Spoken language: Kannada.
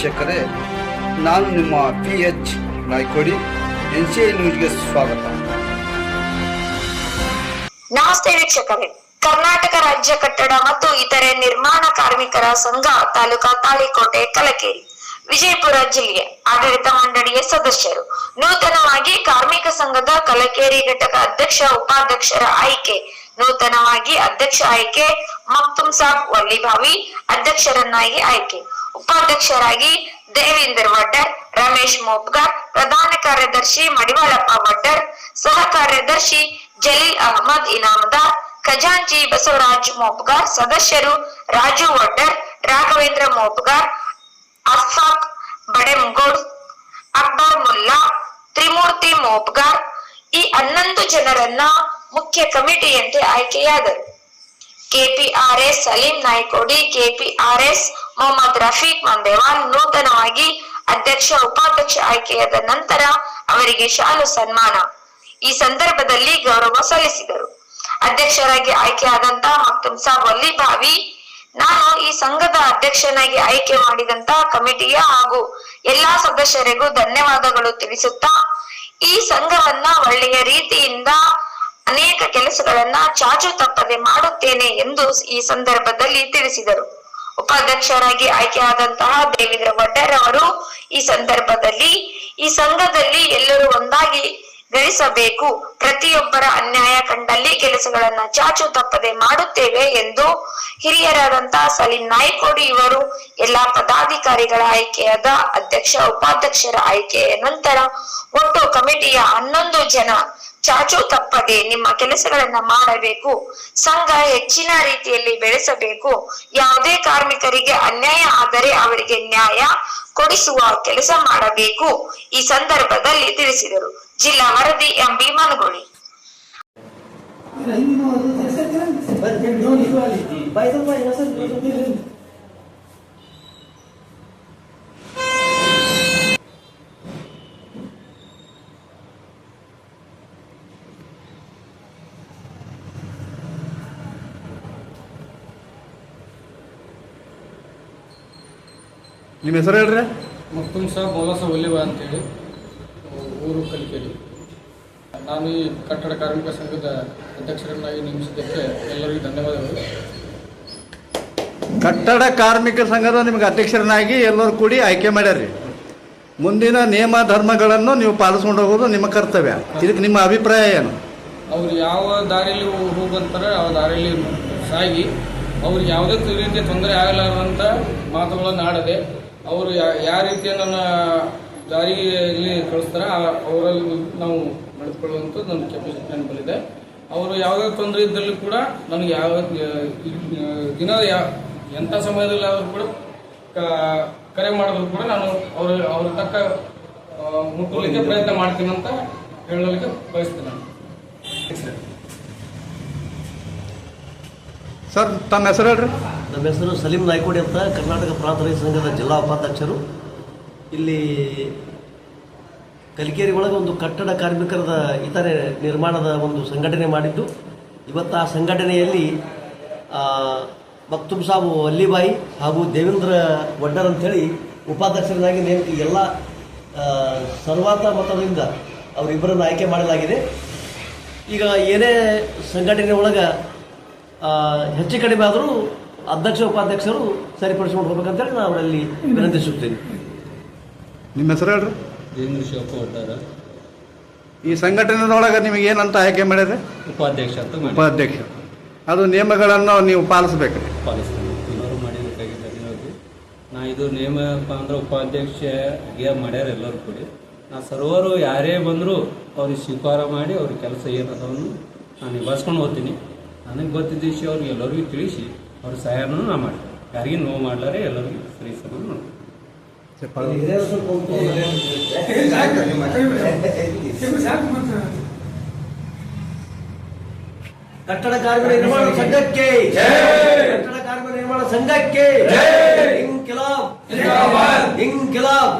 ವೀಕ್ಷಕರೇ, ನಾನು ನಿಮ್ಮ P H Naikodi, N C I ನ್ಯೂಸ್ಗೆ ಸ್ವಾಗತ. ನಮಸ್ತೆ ವೀಕ್ಷಕರೇ. ಕರ್ನಾಟಕ ರಾಜ್ಯ ಕಟ್ಟಡ ಮತ್ತು ಇತರೆ ನಿರ್ಮಾಣ ಕಾರ್ಮಿಕರ ಸಂಘ ತಾಲೂಕಾ ತಾಳಿಕೋಟೆ, ಕಲಕೇರಿ, ವಿಜಯಪುರ ಜಿಲ್ಲೆ ಆಡಳಿತ ಮಂಡಳಿಯ ಸದಸ್ಯರು. ನೂತನವಾಗಿ ಕಾರ್ಮಿಕ ಸಂಘದ ಕಲಕೇರಿ ಘಟಕ ಅಧ್ಯಕ್ಷ, ಉಪಾಧ್ಯಕ್ಷರ ಆಯ್ಕೆ, ನೂತನವಾಗಿ ಅಧ್ಯಕ್ಷ ಆಯ್ಕೆ ಮಕ್ತುಂ ಸಾಬ್, ವಲ್ಲಿಭಾವಿ ಅಧ್ಯಕ್ಷರನ್ನಾಗಿ ಆಯ್ಕೆ. ಉಪಾಧ್ಯಕ್ಷರಾಗಿ ದೇವೇಂದರ್ ವಡ್ಡರ್ ರಮೇಶ್ ಮೋಪ್ಕರ್ ಪ್ರಧಾನ ಕಾರ್ಯದರ್ಶಿ ಮಡಿವಾಳಪ್ಪ ವಡ್ಡರ್ ಸಹ ಕಾರ್ಯದರ್ಶಿ ಜಲೀಲ್ ಅಹಮದ್ ಇನಾಮದಾರ್ ಖಜಾಂಚಿ ಬಸವರಾಜ್ ಮೋಪ್ಗಾರ್ ಸದಸ್ಯರು ರಾಜು ವಡ್ಡರ್ ರಾಘವೇಂದ್ರ ಮೋಪ್ಗಾರ್ ಅಫಾಕ್ ಬಡೆಮ್ಗೋಡ್, ಅಕ್ಬರ್ ಮುಲ್ಲಾ, ತ್ರಿಮೂರ್ತಿ ಮೋಪ್ಗಾರ್ ಈ ಹನ್ನೊಂದು ಜನರನ್ನ ಮುಖ್ಯ ಕಮಿಟಿಯಂತೆ ಆಯ್ಕೆಯಾದರು. ಕೆಪಿಆರ್ಎಸ್ ಸಲೀಂ ನಾಯ್ಕೋಡಿ, ಕೆಪಿಆರ್ಎಸ್ ಮೊಹಮ್ಮದ್ ರಫೀಕ್ ಮಂದೇವಾಲ್ ನೂತನವಾಗಿ ಅಧ್ಯಕ್ಷ, ಉಪಾಧ್ಯಕ್ಷ ಆಯ್ಕೆಯಾದ ನಂತರ ಅವರಿಗೆ ಶಾಲು ಸನ್ಮಾನ. ಈ ಸಂದರ್ಭದಲ್ಲಿ ಗೌರವ ಸಲ್ಲಿಸಿದರು. ಅಧ್ಯಕ್ಷರಾಗಿ ಆಯ್ಕೆಯಾದಂತಹ ಮಕ್ತುಮ್ ಸಾಬ್ ಅಲ್ಲಿ ಭಾವಿ ನಾನು ಈ ಸಂಘದ ಅಧ್ಯಕ್ಷನಾಗಿ ಆಯ್ಕೆ ಮಾಡಿದಂತ ಕಮಿಟಿಯ ಹಾಗೂ ಎಲ್ಲಾ ಸದಸ್ಯರಿಗೂ ಧನ್ಯವಾದಗಳು ತಿಳಿಸುತ್ತಾ, ಈ ಸಂಘವನ್ನ ಒಳ್ಳೆಯ ರೀತಿಯಿಂದ ಅನೇಕ ಕೆಲಸಗಳನ್ನ ಚಾಚು ತಪ್ಪದೆ ಮಾಡುತ್ತೇನೆ ಎಂದು ಈ ಸಂದರ್ಭದಲ್ಲಿ ತಿಳಿಸಿದರು. ಉಪಾಧ್ಯಕ್ಷರಾಗಿ ಆಯ್ಕೆಯಾದಂತಹ ದೇವೇಂದ್ರ ವಡ್ಡರ್ ಅವರು ಈ ಸಂದರ್ಭದಲ್ಲಿ ಈ ಸಂಘದಲ್ಲಿ ಎಲ್ಲರೂ ಒಂದಾಗಿ ಗಳಿಸಬೇಕು. ಪ್ರತಿಯೊಬ್ಬರ ಅನ್ಯಾಯ ಕಂಡಲ್ಲಿ ಕೆಲಸಗಳನ್ನ ಚಾಚು ತಪ್ಪದೆ ಮಾಡುತ್ತೇವೆ ಎಂದು ಹಿರಿಯರಾದಂತಹ ಸಲೀಂ ನಾಯ್ಕೋಡಿ ಇವರು ಎಲ್ಲಾ ಪದಾಧಿಕಾರಿಗಳ ಆಯ್ಕೆಯಾದ ಅಧ್ಯಕ್ಷ, ಉಪಾಧ್ಯಕ್ಷರ ಆಯ್ಕೆಯ ನಂತರ ಒಟ್ಟು ಕಮಿಟಿಯ ಹನ್ನೊಂದು ಜನ ಚಾಚು ತಪ್ಪದೆ ನಿಮ್ಮ ಕೆಲಸಗಳನ್ನ ಮಾಡಬೇಕು ಸಂಘ ಹೆಚ್ಚಿನ ರೀತಿಯಲ್ಲಿ ಬೆಳೆಸಬೇಕು. ಯಾವುದೇ ಕಾರ್ಮಿಕರಿಗೆ ಅನ್ಯಾಯ ಆದರೆ ಅವರಿಗೆ ನ್ಯಾಯ ಕೊಡಿಸುವ ಕೆಲಸ ಮಾಡಬೇಕು ಈ ಸಂದರ್ಭದಲ್ಲಿ ತಿಳಿಸಿದರು. ಜಿಲ್ಲಾ ವರದಿ ಎಂ ಬಿ ನಿಮ್ಮ ಹೆಸರು ಹೇಳ್ರಿ? ಮಕ್ತುಮ್ ಸಹ ಮೌಲಾಸ ಒಲಿವ ಅಂತೇಳಿ. ಊರು ಕಲಿಕೇರಿ. ನಾನು ಈ ಕಟ್ಟಡ ಕಾರ್ಮಿಕ ಸಂಘದ ಅಧ್ಯಕ್ಷರನ್ನಾಗಿ ನೇಮಿಸಿದ್ದಕ್ಕೆ ಎಲ್ಲರಿಗೂ ಧನ್ಯವಾದಗಳು. ಕಟ್ಟಡ ಕಾರ್ಮಿಕ ಸಂಘದ ನಿಮಗೆ ಅಧ್ಯಕ್ಷರನ್ನಾಗಿ ಎಲ್ಲರೂ ಕೂಡಿ ಆಯ್ಕೆ ಮಾಡ್ಯಾರ್ರಿ. ಮುಂದಿನ ನಿಯಮ ಧರ್ಮಗಳನ್ನು ನೀವು ಪಾಲಿಸ್ಕೊಂಡು ಹೋಗೋದು ನಿಮ್ಮ ಕರ್ತವ್ಯ. ಇದಕ್ಕೆ ನಿಮ್ಮ ಅಭಿಪ್ರಾಯ ಏನು? ಅವ್ರು ಯಾವ ದಾರಿಯಲ್ಲಿ ಹೋಗಂತಾರೆ ಆ ದಾರಿಯಲ್ಲಿ ಸಾಗಿ. ಅವ್ರಿಗೆ ಯಾವುದೇ ರೀತಿಯ ತೊಂದರೆ ಆಗಲಾರಂಥ ಮಾತುಗಳನ್ನು ಆಡದೆ ಅವರು ಯಾವ ರೀತಿಯ ನನ್ನ ದಾರಿಯಲ್ಲಿ ಕಳಿಸ್ತಾರೆ ಅವರಲ್ಲಿ ನಾವು ನಡೆದುಕೊಳ್ಳುವಂಥದ್ದು ನನ್ನ ಕೆಪಾಸಿಟಿ ನೆನಪಲ್ಲಿದೆ. ಅವರು ಯಾವುದೇ ತೊಂದರೆ ಇದ್ದಲ್ಲಿ ಕೂಡ ನನಗೆ ಯಾವ ದಿನ ಯಾ, ಎಂಥ ಸಮಯದಲ್ಲಿ ಆದರೂ ಕೂಡ ಕರೆ ಮಾಡಿದ್ರು ಕೂಡ ನಾನು ಅವರು ಅವ್ರ ತಕ್ಕ ಮುಟ್ಟಲಿಕ್ಕೆ ಪ್ರಯತ್ನ ಮಾಡ್ತೀನಿ ಅಂತ ಹೇಳಲಿಕ್ಕೆ ಬಯಸ್ತೀನಿ ನಾನು. ಸರ್, ತಮ್ಮ ಹೆಸರು ಹೇಳ್ರಿ. ನಮ್ಮ ಹೆಸರು ಸಲೀಂ ನಾಯ್ಕೋಡಿ ಅಂತ ಕರ್ನಾಟಕ ಪ್ರಾಂತ ರೈತ ಸಂಘದ ಜಿಲ್ಲಾ ಉಪಾಧ್ಯಕ್ಷರು. ಇಲ್ಲಿ ಕಲಿಕೇರಿ ಒಳಗೆ ಒಂದು ಕಟ್ಟಡ ಕಾರ್ಮಿಕರದ ಇತರೆ ನಿರ್ಮಾಣದ ಒಂದು ಸಂಘಟನೆ ಮಾಡಿದ್ದು. ಇವತ್ತು ಆ ಸಂಘಟನೆಯಲ್ಲಿ ಮಕ್ತುಬ್ ಸಾಬ್ ಅಲ್ಲಿಬಾಯಿ ಹಾಗೂ ದೇವೇಂದ್ರ ವಡ್ಡರ್ ಅಂಥೇಳಿ ಉಪಾಧ್ಯಕ್ಷರನ್ನಾಗಿ ನೇಮಕ ಎಲ್ಲ ಸರ್ವಾತ ಮತದಿಂದ ಅವರಿಬ್ಬರನ್ನು ಆಯ್ಕೆ ಮಾಡಲಾಗಿದೆ. ಈಗ ಏನೇ ಸಂಘಟನೆ ಒಳಗೆ ಹೆಚ್ಚು ಕಡಿಮೆ ಆದರೂ ಅಧ್ಯಕ್ಷ ಉಪಾಧ್ಯಕ್ಷರು ಸರಿಪಡಿಸಿಕೊಂಡು ಹೋಗ್ಬೇಕಂತೇಳಿ ನಾನು ಅವರಲ್ಲಿ ವಿನಂತಿಸುತ್ತೇನೆ. ನಿಮ್ಮ ಹೆಸರು ಹೇಳ್ರಿ. ದೇವೇಂದ್ರ ಶಿವಪ್ಪ ಒಟ್ಟಾರ ಈ ಸಂಘಟನೆಯೊಳಗೆ ನಿಮಗೆ ಏನಂತ ಆಯ್ಕೆ ಮಾಡಿದ್ರೆ? ಉಪಾಧ್ಯಕ್ಷ ಅಂತ ಮಾಡಿ ಉಪಾಧ್ಯಕ್ಷ. ಅದು ನಿಯಮಗಳನ್ನು ನೀವು ಪಾಲಿಸಬೇಕು ಪಾಲಿಸ್ತೀನಿ ಎಲ್ಲರೂ ನಾ ಇದು ನೇಮಪ್ಪ ಅಂದ್ರೆ ಉಪಾಧ್ಯಕ್ಷಗೆ ಮಾಡ್ಯಾರ ಎಲ್ಲರೂ ಕೂಡಿ. ನಾ ಸರ್ವರು ಯಾರೇ ಬಂದರೂ ಅವ್ರಿಗೆ ಸ್ವೀಕಾರ ಮಾಡಿ ಅವ್ರ ಕೆಲಸ ಏನದವನ್ನು ನಾನು ನಿಭಾಯಿಸ್ಕೊಂಡು ಹೋಗ್ತೀನಿ. ನನಗೆ ಗೊತ್ತಿದ್ದ ವಿಷಯ ಅವ್ರಿಗೆ ಎಲ್ಲರಿಗೂ ತಿಳಿಸಿ ಅವ್ರ ಸಹಾಯನೂ ನಾ ಮಾಡ್ತೀನಿ. ಯಾರಿಗೂ ನೋವು ಮಾಡಲಾರೆ ಎಲ್ಲರಿಗೂ ಸರಿ ಸಮ ಮಾಡ್ತೀನಿ ಕಟ್ಟಡ ಕಾರ್ಮಿಕ ನಿರ್ಮಾಣ ಸಂಘಕ್ಕೆ. ಕಟ್ಟಡ ಕಾರ್ಮಿಕ ನಿರ್ಮಾಣ ಸಂಘಕ್ಕೆ. ಇಂಕಿಲಾಬ್. ಇಂಕಿಲಾಬ್.